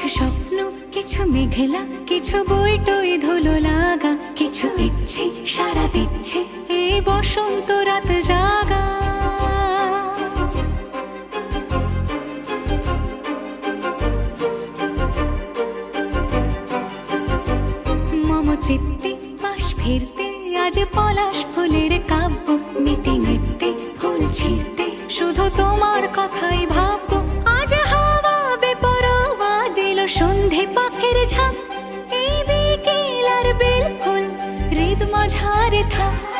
মেঘলা কিছু মেঘেলা বই টই ধুলো লাগা, কিছু ইচ্ছে সারা দিচ্ছে এই বসন্ত রাত জাগা। মম চিত্তে পাশ ফিরতে, আজ পলাশ ফুলের কাব্য, মেতে নৃত্যে ফুল ছিঁড়তে, শুধু তোমার কথাই ভাববো মাঝারে থাক।